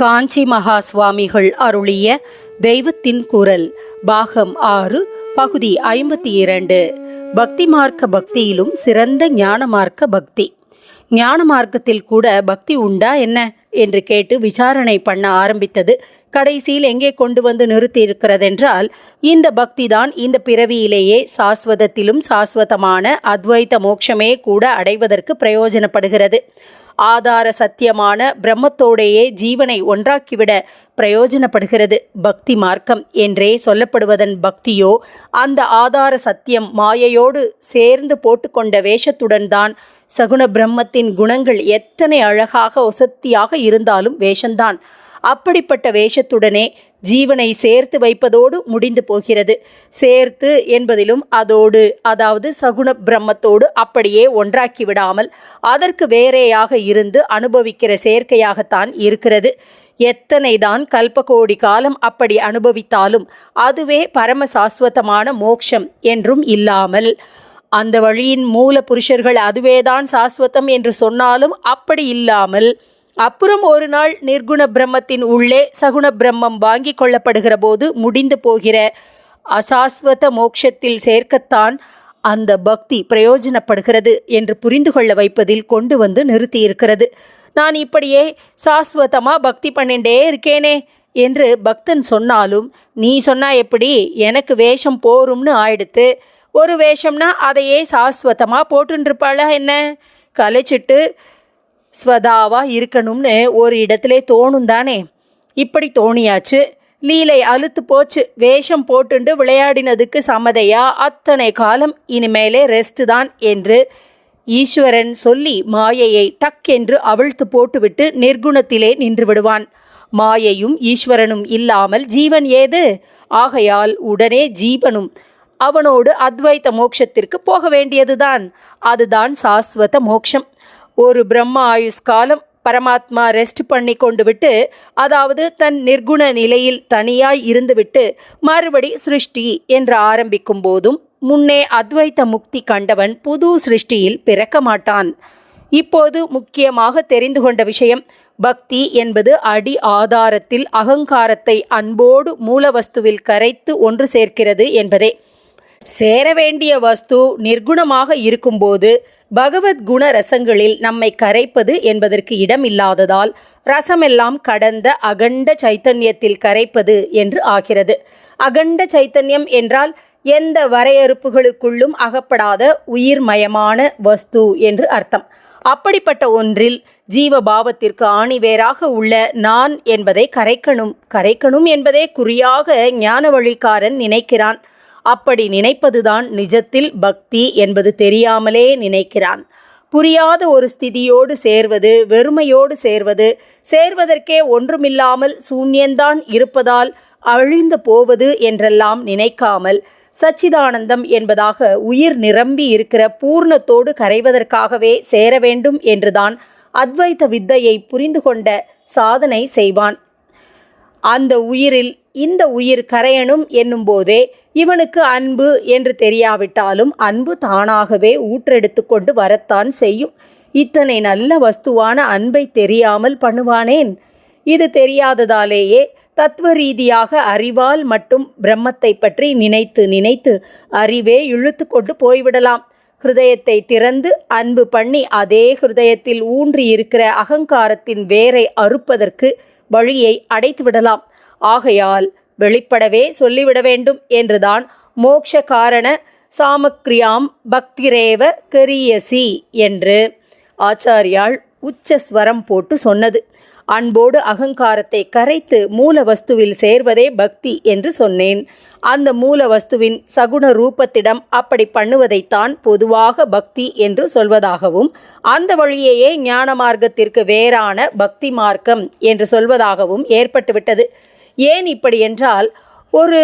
காஞ்சி மகா சுவாமிகள் அருளிய தெய்வத்தின் குரல் பாகம் ஆறு பகுதி ஐம்பத்தி இரண்டு. பக்தி மார்க்க பக்தியிலும் சிறந்த ஞான மார்க்க பக்தி. ஞான மார்க்கத்தில் கூட பக்தி உண்டா என்ன? என்று கேட்டு விசாரணை பண்ண ஆரம்பித்தது. கடைசியில் எங்கே கொண்டு வந்து நிறுத்தியிருக்கிறதென்றால் இந்த பக்தி தான் இந்த பிறவியிலேயே சாஸ்வதத்திலும் சாஸ்வதமான அத்வைத மோட்சமே கூட அடைவதற்கு பிரயோஜனப்படுகிறது. ஆதார சத்தியமான பிரம்மத்தோடையே ஜீவனை ஒன்றாக்கிவிட பிரயோஜனப்படுகிறது. பக்தி மார்க்கம் என்றே சொல்லப்படுவதன் பக்தியோ அந்த ஆதார சத்தியம் மாயையோடு சேர்ந்து போட்டுக்கொண்ட வேஷத்துடன் தான் சகுண பிரம்மத்தின் குணங்கள் எத்தனை அழகாக ஒசத்தியாக இருந்தாலும் வேஷந்தான். அப்படிப்பட்ட வேஷத்துடனே ஜீவனை சேர்த்து வைப்பதோடு முடிந்து போகிறது. சேர்த்து என்பதிலும் அதோடு அதாவது சகுண பிரம்மத்தோடு அப்படியே ஒன்றாக்கி விடாமல் அதற்கு வேறேயாக இருந்து அனுபவிக்கிற சேர்க்கையாகத்தான் இருக்கிறது. எத்தனைதான் கல்பகோடி காலம் அப்படி அனுபவித்தாலும் அதுவே பரம சாஸ்வதமான மோக்ஷம் என்றும் இல்லாமல் அந்த வழியின் மூல புருஷர்கள் அதுவேதான் சாஸ்வதம் என்று சொன்னாலும் அப்படி இல்லாமல் அப்புறம் ஒரு நாள் நிர்குண பிரம்மத்தின் உள்ளே சகுண பிரம்மம் வாங்கி கொள்ளப்படுகிற போது முடிந்து போகிற அசாஸ்வத மோட்சத்தில் சேர்க்கத்தான் அந்த பக்தி பிரயோஜனப்படுகிறது என்று புரிந்து கொள்ள வைப்பதில் கொண்டு வந்து நிறுத்தியிருக்கிறது. நான் இப்படியே சாஸ்வதமாக பக்தி பண்ணிண்டே இருக்கேனே என்று பக்தன் சொன்னாலும் நீ சொன்னா எப்படி? எனக்கு வேஷம் போரும்னு ஆயிடுத்து. ஒரு வேஷம்னா அதையே சாஸ்வதமாக போட்டுருப்பாளா என்ன? கலைச்சிட்டு ஸ்வதாவா இருக்கணும்னு ஒரு இடத்துல தோணும் தானே? இப்படி தோணியாச்சு. லீலை அழுத்து போச்சு. வேஷம் போட்டுண்டு விளையாடினதுக்கு சமதையா? அத்தனை காலம் இனிமேலே ரெஸ்ட் தான் என்று ஈஸ்வரன் சொல்லி மாயையை டக் என்று அவிழ்த்து போட்டுவிட்டு நிர்குணத்திலே நின்று விடுவான். மாயையும் ஈஸ்வரனும் இல்லாமல் ஜீவன் ஏது? ஆகையால் உடனே ஜீவனும் அவனோடு அத்வைத மோட்சத்திற்கு போக வேண்டியதுதான். அதுதான் சாஸ்வத மோட்சம். ஒரு பிரம்ம ஆயுஷ் காலம் பரமாத்மா ரெஸ்ட் பண்ணி கொண்டு விட்டு அதாவது தன் நிர்குண நிலையில் தனியாய் இருந்துவிட்டு மறுபடி சிருஷ்டி என்று ஆரம்பிக்கும் போதும் முன்னே அத்வைத்த முக்தி கண்டவன் புது சிருஷ்டியில் பிறக்க மாட்டான். இப்போது முக்கியமாக தெரிந்து கொண்ட விஷயம் பக்தி என்பது அடி ஆதாரத்தில் அகங்காரத்தை அன்போடு மூலவஸ்துவில் கரைத்து ஒன்று சேர்க்கிறது என்பதே. சேர வேண்டிய வஸ்து நிர்குணமாக இருக்கும்போது பகவத் குண ரசங்களில் நம்மை கரைப்பது என்பதற்கு இடமில்லாததால் ரசமெல்லாம் கடந்த அகண்ட சைத்தன்யத்தில் கரைப்பது என்று ஆகிறது. அகண்ட சைத்தன்யம் என்றால் எந்த வரையறுப்புகளுக்குள்ளும் அகப்படாத உயிர்மயமான வஸ்து என்று அர்த்தம். அப்படிப்பட்ட ஒன்றில் ஜீவபாவத்திற்கு ஆணிவேராக உள்ள நான் என்பதை கரைக்கணும் கரைக்கணும் என்பதே குறியாக ஞான வழிக்காரன் நினைக்கிறான். அப்படி நினைப்பதுதான் நிஜத்தில் பக்தி என்பது தெரியாமலே நினைக்கிறான். புரியாத ஒரு ஸ்திதியோடு சேர்வது வெறுமையோடு சேர்வது சேர்வதற்கே ஒன்றுமில்லாமல் சூன்யந்தான் இருப்பதால் அழிந்து போவது என்றெல்லாம் நினைக்காமல் சச்சிதானந்தம் என்பதாக உயிர் நிரம்பி இருக்கிற பூர்ணத்தோடு கரைவதற்காகவே சேர வேண்டும் என்றுதான் அத்வைத வித்தையை புரிந்து கொண்ட சாதனை செய்வான். அந்த உயிரில் இந்த உயிர் கரையணும் என்னும்போதே இவனுக்கு அன்பு என்று தெரியாவிட்டாலும் அன்பு தானாகவே ஊற்றெடுத்து கொண்டு வரத்தான் செய்யும். இத்தனை நல்ல வஸ்துவான அன்பை தெரியாமல் பண்ணுவானேன்? இது தெரியாததாலேயே தத்துவ ரீதியாக அறிவால் மட்டும் பிரம்மத்தை பற்றி நினைத்து நினைத்து அறிவே இழுத்து கொண்டு போய்விடலாம். ஹிருதயத்தை திறந்து அன்பு பண்ணி அதே ஹிருதயத்தில் ஊன்றி இருக்கிற அகங்காரத்தின் வேரை அறுப்பதற்கு வழியை அடைத்து விடலாம் ஆகையால் வெளிப்படவே சொல்லிவிட வேண்டும் என்றுதான் மோக்ஷ காரண சாமக்ரியாம் பக்திரேவ கரியசி என்று ஆச்சாரியால் உச்சஸ்வரம் போட்டு சொன்னது. அன்போடு அகங்காரத்தை கரைத்து மூல வஸ்துவில் சேர்வதே பக்தி என்று சொன்னேன். அந்த மூல வஸ்துவின் சகுண ரூபத்திடம் அப்படி பண்ணுவதைத்தான் பொதுவாக பக்தி என்று சொல்வதாகவும் அந்த வழியையே ஞான மார்க்கத்திற்கு வேறான பக்தி மார்க்கம் என்று சொல்வதாகவும் ஏற்பட்டுவிட்டது. ஏன் இப்படி என்றால் ஒரு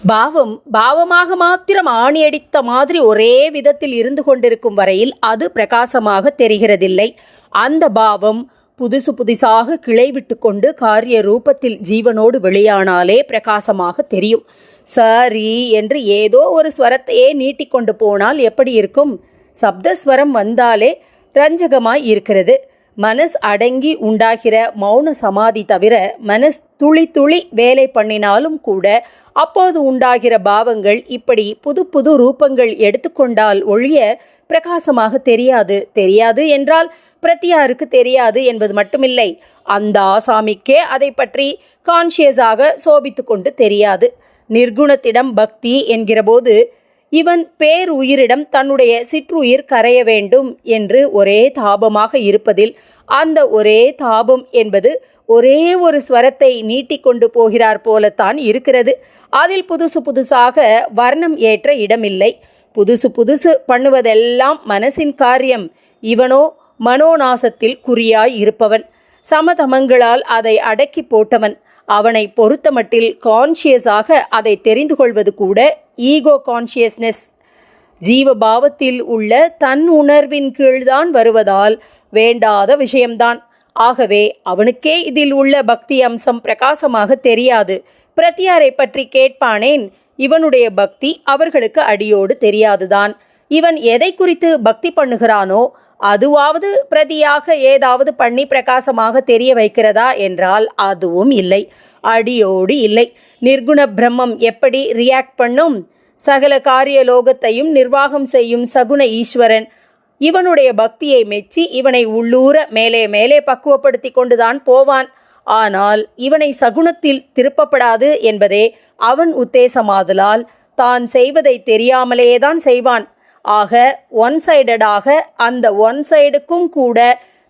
பாவம் பாவமாக மாத்திரம் ஆணியடித்த மாதிரி ஒரே விதத்தில் இருந்து கொண்டிருக்கும் வரையில் அது பிரகாசமாக தெரிகிறதில்லை. அந்த பாவம் புதுசு புதுசாக கிளை கொண்டு காரிய ரூபத்தில் ஜீவனோடு வெளியானாலே பிரகாசமாக தெரியும். சரி என்று ஏதோ ஒரு ஸ்வரத்தையே நீட்டிக்கொண்டு போனால் எப்படி இருக்கும்? சப்தஸ்வரம் வந்தாலே ரஞ்சகமாய் இருக்கிறது. மனஸ் அடங்கி உண்டாகிற மௌன சமாதி தவிர மனஸ் துளி துளி வேலை பண்ணினாலும் கூட அப்போது உண்டாகிற பாவங்கள் இப்படி புது புது ரூபங்கள் எடுத்துக்கொண்டால் ஒழிய பிரகாசமாக தெரியாது. தெரியாது என்றால் பிரத்தியாருக்கு தெரியாது என்பது மட்டுமில்லை. அந்த ஆசாமிக்கே அதை பற்றி கான்ஷியஸாக சோபித்து கொண்டு தெரியாது. நிர்குணத்திடம் பக்தி என்கிறபோது இவன் பேருயிரிடம் தன்னுடைய சிற்றுயிர் கரைய வேண்டும் என்று ஒரே தாபமாக இருப்பதில் அந்த ஒரே தாபம் என்பது ஒரே ஒரு ஸ்வரத்தை நீட்டிக்கொண்டு போகிறார் போலத்தான் இருக்கிறது. அதில் புதுசு புதுசாக வர்ணம் ஏற்ற இடமில்லை. புதுசு புதுசு பண்ணுவதெல்லாம் மனசின் காரியம். இவனோ மனோநாசத்தில் குறியாய் இருப்பவன். சமதமங்களால் அதை அடக்கி போட்டவன். அவனை பொறுத்தமட்டில் கான்ஷியஸாக அதை தெரிந்து கொள்வது கூட ஈகோ கான்ஷியஸ்னஸ் ஜீவபாவத்தில் உள்ள தன் உணர்வின் கீழ்தான் வருவதால் வேண்டாத விஷயம்தான். ஆகவே அவனுக்கே இதில் உள்ள பக்தி அம்சம் பிரகாசமாக தெரியாது. பிரத்தியாரை பற்றி கேட்பானேன்? இவனுடைய பக்தி அவர்களுக்கு அடியோடு தெரியாதுதான். இவன் எதை குறித்து பக்தி பண்ணுகிறானோ அதுவாவது பிரதியாக ஏதாவது பண்ணி பிரகாசமாக தெரிய வைக்கிறதா என்றால் அதுவும் இல்லை. அடியோடு இல்லை. நிர்குண பிரம்மம் எப்படி ரியாக்ட் பண்ணும்? சகல காரிய லோகத்தையும் நிர்வாகம் செய்யும் சகுன ஈஸ்வரன். இவனுடைய பக்தியை மெச்சி இவனை உள்ளூர மேலே மேலே பக்குவப்படுத்தி கொண்டுதான் போவான். ஆனால் இவனை சகுனத்தில் திருப்பப்படாது என்பதே அவன் உத்தேசமாதலால் தான் செய்வதை தெரியாமலேதான் செய்வான். ஆக ஒன் சைடடாக அந்த ஒன் சைடுக்கும் கூட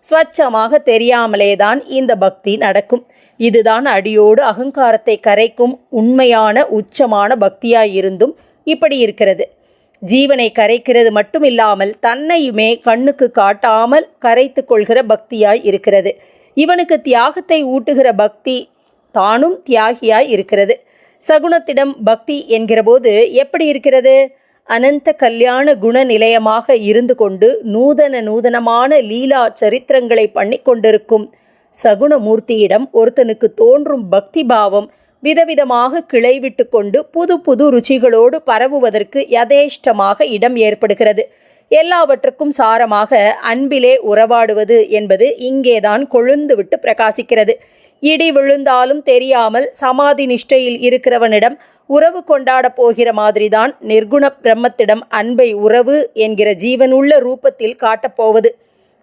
ஸ்வச்சமாக தெரியாமலேதான் இந்த பக்தி நடக்கும். இதுதான் அடியோடு அகங்காரத்தை கரைக்கும் உண்மையான உச்சமான பக்தியாயிருந்தும் இப்படி இருக்கிறது. ஜீவனை கரைக்கிறது மட்டுமில்லாமல் தன்னையுமே கண்ணுக்கு காட்டாமல் கரைத்து கொள்கிற பக்தியாய் இருக்கிறது. இவனுக்கு தியாகத்தை ஊட்டுகிற பக்தி தானும் தியாகியாய் இருக்கிறது. சகுனத்திடம் பக்தி என்கிறபோது எப்படி இருக்கிறது? அனந்த கல்யாண குண நிலையமாக இருந்து கொண்டு நூதன நூதனமான லீலா சரித்திரங்களை பண்ணி கொண்டிருக்கும் சகுணமூர்த்தியிடம் ஒருத்தனுக்கு தோன்றும் பக்தி பாவம் விதவிதமாக கிளைவிட்டு கொண்டு புது புது ருச்சிகளோடு பரவுவதற்கு யதேஷ்டமாக இடம் ஏற்படுகிறது. எல்லாவற்றுக்கும் சாரமாக அன்பிலே உறவாடுவது என்பது இங்கேதான் கொழுந்துவிட்டு பிரகாசிக்கிறது. இடி விழுந்தாலும் தெரியாமல் சமாதி நிஷ்டையில் இருக்கிறவனிடம் உறவு கொண்டாட போகிற மாதிரிதான் நிர்குண பிரம்மத்திடம் அன்பை உறவு என்கிற ஜீவனுள்ள ரூபத்தில் காட்டப்போவது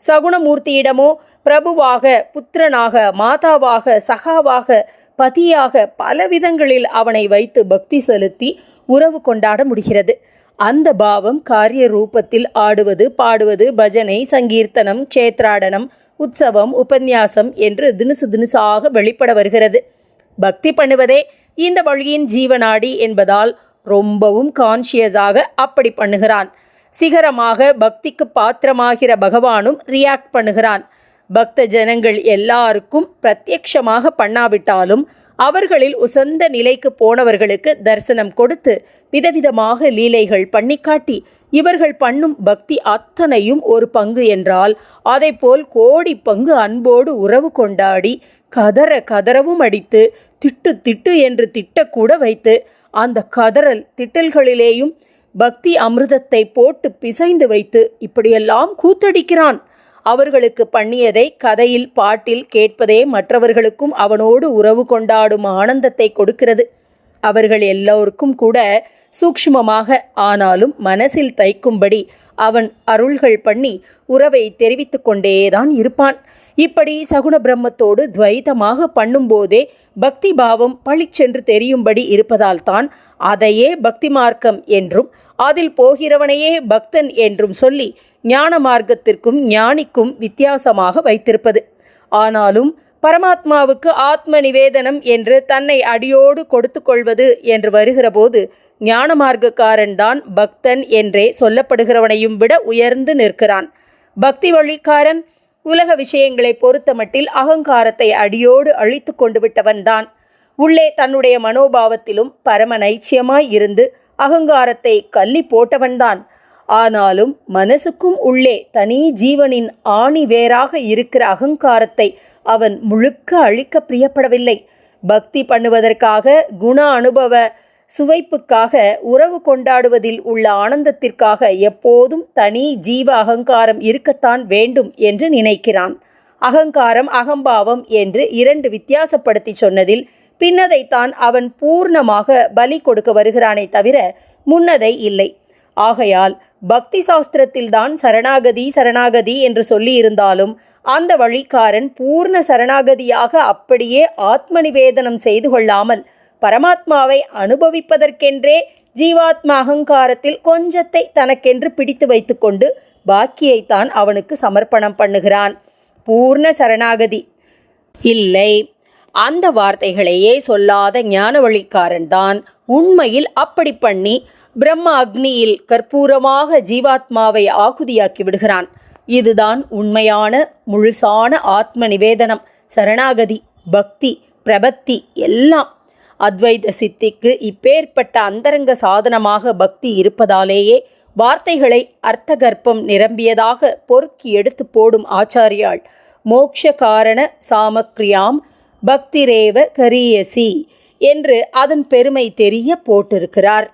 சகுணமூர்த்தியிடமோ பிரபுவாக புத்திரனாக மாதாவாக சகாவாக பதியாக பல விதங்களில் அவனை வைத்து பக்தி செலுத்தி உறவு கொண்டாட முடிகிறது. அந்த பாவம் காரிய ரூபத்தில் ஆடுவது பாடுவது பஜனை சங்கீர்த்தனம் க்ஷேத்ராடனம் உற்சவம் உபன்யாசம் என்று தினுசு தினுசாக வெளிப்பட வருகிறது. பக்தி பண்ணுவதே இந்த வழியின் ஜீவனாடி என்பதால் ரொம்பவும் கான்ஷியஸாக அப்படி பண்ணுகிறான். சிகரமாக பக்திக்கு பாத்திரமாகிற பகவானும் ரியாக்ட் பண்ணுகிறான். பக்த ஜனங்கள் எல்லாருக்கும் பிரத்யக்ஷமாக பண்ணாவிட்டாலும் அவர்களில் உசந்த நிலைக்கு போனவர்களுக்கு தரிசனம் கொடுத்து விதவிதமாக லீலைகள் பண்ணி காட்டி இவர்கள் பண்ணும் பக்தி அத்தனையும் ஒரு பங்கு என்றால் அதைப்போல் கோடி பங்கு அன்போடு உறவு கொண்டாடி கதற கதறவும் அடித்து திட்டு திட்டு என்று திட்டக்கூட வைத்து அந்த கதறல் திட்டல்களிலேயும் பக்தி அமிர்தத்தை போட்டு பிசைந்து வைத்து இப்படியெல்லாம் கூத்தடிக்கிறான். அவர்களுக்கு பண்ணியதை கதையில் பாட்டில் கேட்பதே மற்றவர்களுக்கும் அவனோடு உறவு கொண்டாடும் ஆனந்தத்தை கொடுக்கிறது. அவர்கள் எல்லோருக்கும் கூட சூக்ஷ்மமாக ஆனாலும் மனசில் தைக்கும்படி அவன் அருள்கள் பண்ணி உறவை தெரிவித்து கொண்டேதான் இருப்பான். இப்படி சகுண பிரம்மத்தோடு துவைதமாக பண்ணும்போதே பக்தி பாவம் பளிச்சென்று தெரியும்படி இருப்பதால் தான் அதையே பக்தி மார்க்கம் என்றும் அதில் போகிறவனையே பக்தன் என்றும் சொல்லி ஞான மார்க்கத்திற்கும் ஞானிக்கும் வித்தியாசமாக வைத்திருப்பது. ஆனாலும் பரமாத்மாவுக்கு ஆத்ம நிவேதனம் என்று தன்னை அடியோடு கொடுத்து கொள்வது என்று வருகிறபோது ஞான மார்க்கக்காரன்தான் பக்தன் என்றே சொல்லப்படுகிறவனையும் விட உயர்ந்து நிற்கிறான். பக்தி வழிக்காரன் உலக விஷயங்களை பொறுத்தமட்டில் அகங்காரத்தை அடியோடு அழித்து கொண்டு விட்டவன்தான் உள்ளே தன்னுடைய மனோபாவத்திலும் பரம நைச்சியமாய் இருந்து அகங்காரத்தை கள்ளி போட்டவன்தான் ஆனாலும் மனசுக்கும் உள்ளே தனி ஜீவனின் ஆணி வேறாக இருக்கிற அகங்காரத்தை அவன் முழுக்க அழிக்க பிரியப்படவில்லை. பக்தி பண்ணுவதற்காக குண அனுபவ சுவைப்புக்காக உறவு கொண்டாடுவதில் உள்ள ஆனந்தத்திற்காக எப்போதும் தனி ஜீவ அகங்காரம் இருக்கத்தான் வேண்டும் என்று நினைக்கிறான். அகங்காரம் அகம்பாவம் என்று இரண்டு வித்தியாசப்படுத்தி சொன்னதில் பின்னதைத்தான் அவன் பூர்ணமாக பலி கொடுக்க வருகிறானே தவிர முன்னதை இல்லை. ஆகையால் பக்தி சாஸ்திரத்தில்தான் சரணாகதி சரணாகதி என்று சொல்லியிருந்தாலும் அந்த வழிக்காரன் பூர்ண சரணாகதியாக அப்படியே ஆத்ம நிவேதனம் செய்து கொள்ளாமல் பரமாத்மாவை அனுபவிப்பதற்கென்றே ஜீவாத்மா அகங்காரத்தில் கொஞ்சத்தை தனக்கென்று பிடித்து வைத்துக்கொண்டு பாக்கியைத்தான் அவனுக்கு சமர்ப்பணம் பண்ணுகிறான். பூர்ண சரணாகதி. இல்லை அந்த வார்த்தைகளையே சொல்லாத ஞான வழிக்காரன்தான் உண்மையில் அப்படி பண்ணி பிரம்ம அக்னியில் கற்பூரமாக ஜீவாத்மாவை ஆகுதியாக்கி விடுகிறான். இதுதான் உண்மையான முழுசான ஆத்ம நிவேதனம் சரணாகதி பக்தி பிரபத்தி எல்லாம். அத்வைத சித்திக்கு இப்பேற்பட்ட அந்தரங்க சாதனமாக பக்தி இருப்பதாலேயே வார்த்தைகளை அர்த்தகர்ப்பம் நிரம்பியதாக பொறுக்கி எடுத்து போடும் ஆச்சாரியாள் மோக்ஷ காரண சாமக்ரியாம் பக்திரேவ கரியசி என்று அதன் பெருமை தெரிய போட்டிருக்கிறார்.